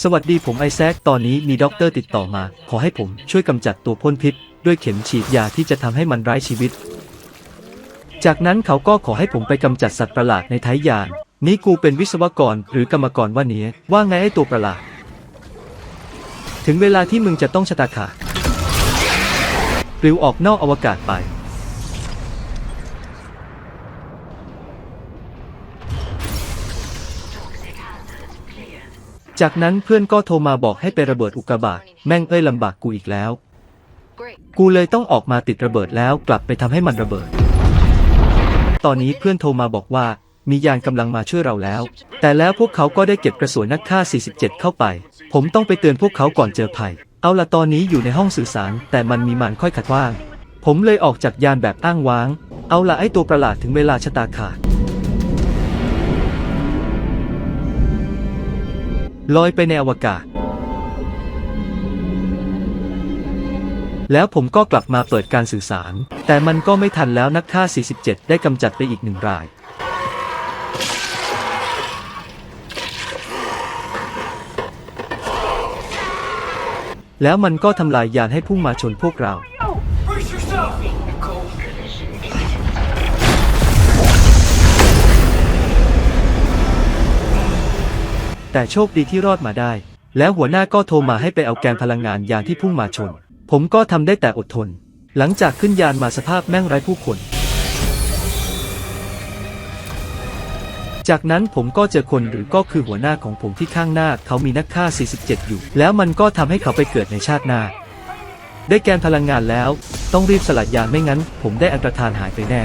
สวัสดีผมไอแซคตอนนี้มีด็อกเตอร์ติดต่อมา ขอให้ผมช่วยกำจัดตัวพ่นพิษ ด้วยเข็มฉีดยาที่จะทำให้มันร้ายชีวิต จากนั้นเขาก็ขอให้ผมไปกำจัดสัตว์ประหลาดในท้ายยาน นี่กูเป็นวิศวกรหรือกรรมกรว่าเนี้ยว่าไงไอตัวประหลาด ถึงเวลาที่มึงจะต้องชะตาขาดปลิวออกนอกอวกาศไป จากนั้นเพื่อนก็โทรมาบอกให้ไประเบิดอุกกาบาตแม่งเอ้ยลำบากกูอีกแล้ว กูเลยต้องออกมาติดระเบิดแล้วกลับไปทำให้มันระเบิด ตอนนี้เพื่อนโทรมาบอกว่ามียานกำลังมาช่วยเราแล้ว แต่แล้วพวกเขาก็ได้เก็บกระสุนนักฆ่า 47 เข้าไป ผมต้องไปเตือนพวกเขาก่อนเจอภัย เอาละตอนนี้อยู่ในห้องสื่อสาร แต่มันมีมันค่อยขัดว่าง ผมเลยออกจากยานแบบอ้างว้าง เอาละไอ้ตัวประหลาดถึงเวลาชะตาขาด ลอยไปในอวกาศ แล้วผมก็กลับมาเปิดการสื่อสาร แต่มันก็ไม่ทันแล้วนักฆ่า 47 ได้กำจัดไปอีกหนึ่งราย แล้วมันก็ทำลายยานให้พุ่งมาชนพวกเรา Brace yourself! แต่โชคดีที่รอดมาได้ แล้วหัวหน้าก็โทรมาให้ไปเอาแกนพลังงานยานที่พุ่งมาชน ผมก็ทำได้แต่อดทน หลังจากขึ้นยานมาสภาพแม่งไร้ผู้คน จากนั้นผมก็เจอคนหรือก็คือหัวหน้าของผมที่ข้างหน้าเขามีนักฆ่า 47 อยู่ แล้วมันก็ทำให้เขาไปเกิดในชาติหน้า ได้แกนพลังงานแล้ว ต้องรีบสลัดยานไม่งั้น ผมได้อันตรธานหายไปแน่